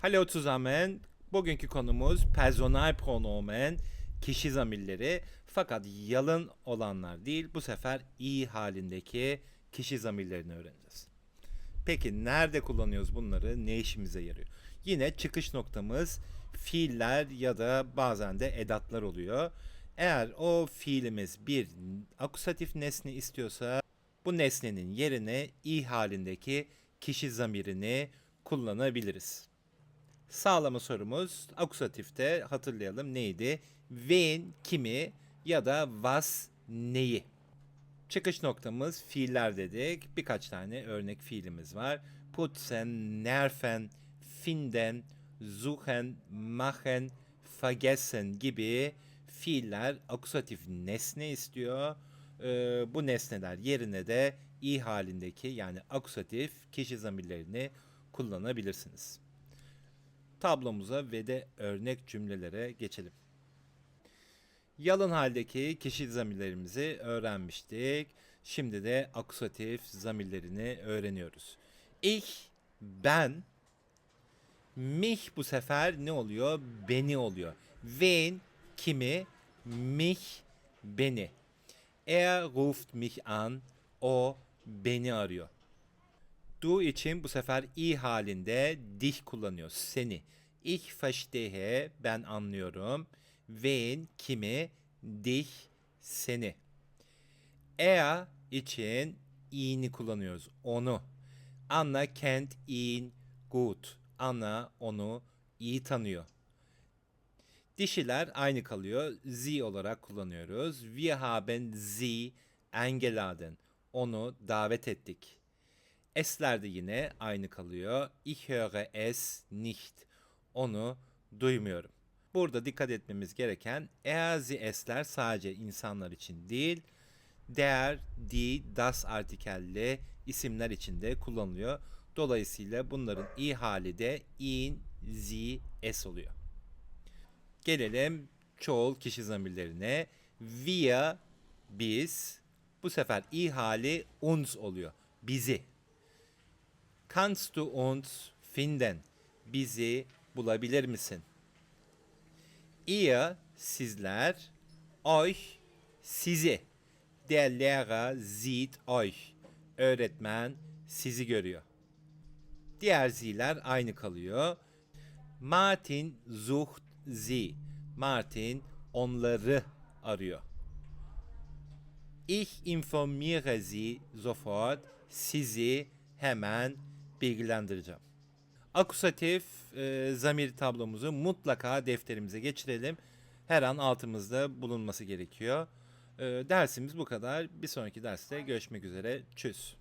Hallo zusammen. Bugünkü konumuz personal pronomen, kişi zamirleri. Fakat yalın olanlar değil, bu sefer i halindeki kişi zamirlerini öğreneceğiz. Peki nerede kullanıyoruz bunları? Ne işimize yarıyor? Yine çıkış noktamız fiiller ya da bazen de edatlar oluyor. Eğer o fiilimiz bir akusatif nesne istiyorsa bu nesnenin yerine i halindeki kişi zamirini kullanabiliriz. Sağlama sorumuz akusatifte hatırlayalım neydi? Wen kimi ya da was neyi? Çıkış noktamız fiiller dedik. Birkaç tane örnek fiilimiz var. Putzen, nerven, finden, suchen, machen, vergessen gibi fiiller akusatif nesne istiyor. Ee, bu nesneler yerine de i halindeki yani akusatif kişi zamirlerini kullanabilirsiniz. Tablomuza ve de örnek cümlelere geçelim. Yalın haldeki kişi zamirlerimizi öğrenmiştik. Şimdi de akusatif zamirlerini öğreniyoruz. Ich, ben, mich bu sefer ne oluyor? Beni oluyor. Wen, kimi, mich, beni. Er ruft mich an, o beni arıyor. Du için bu sefer i halinde dich kullanıyoruz. Seni. Ich verstehe, ben anlıyorum. Wen, kimi, dich, seni. Er için i'ni kullanıyoruz. Onu. Anna kennt ihn gut. Anna onu iyi tanıyor. Dişiler aynı kalıyor. Sie olarak kullanıyoruz. Wir haben sie eingeladen. Onu davet ettik. Esler de yine aynı kalıyor. Ich höre es nicht. Onu duymuyorum. Burada dikkat etmemiz gereken er sie esler sadece insanlar için değil, der, die, das artikelli isimler için de kullanılıyor. Dolayısıyla bunların i hali de in, sie, es oluyor. Gelelim çoğul kişi zamirlerine. Wir, biz. Bu sefer i hali uns oluyor. Bizi. Kannst du uns finden? Bizi bulabilir misin? Ihr, sizler. Euch, sizi. Der Lehrer sieht euch. Öğretmen sizi görüyor. Diğer ziler aynı kalıyor. Martin sucht sie. Martin onları arıyor. Ich informiere sie sofort. Sizi hemen bilgilendireceğim. Akusatif e, zamir tablomuzu mutlaka defterimize geçirelim. Her an altımızda bulunması gerekiyor. E, dersimiz bu kadar. Bir sonraki derste görüşmek üzere. Tschüss.